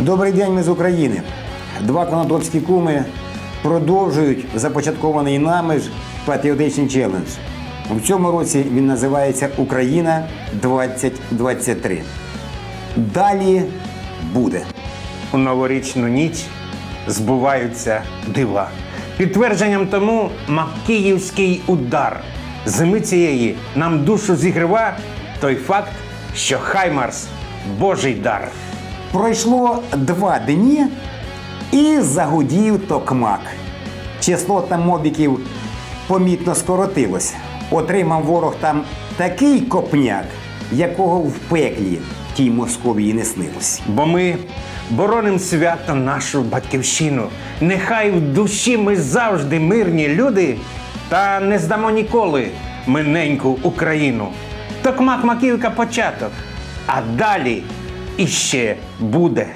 Добрий день, ми з України. Два конотопські куми продовжують започаткований нами ж патріотичний челендж. У цьому році він називається Україна 2023. Далі буде. У новорічну ніч збуваються дива. Підтвердженням тому Макіївський удар. Зими цієї нам душу зігрива той факт, що Хаймарс Божий дар. Пройшло два дні і загудів токмак. Число там мобіків помітно скоротилось. Отримав ворог там такий копняк, якого в пеклі тій Московії не снилось. Бо ми бороним свято нашу батьківщину. Нехай в душі ми завжди мирні люди, та не здамо ніколи миненьку Україну. Токмак Маківка початок, а далі іще буде.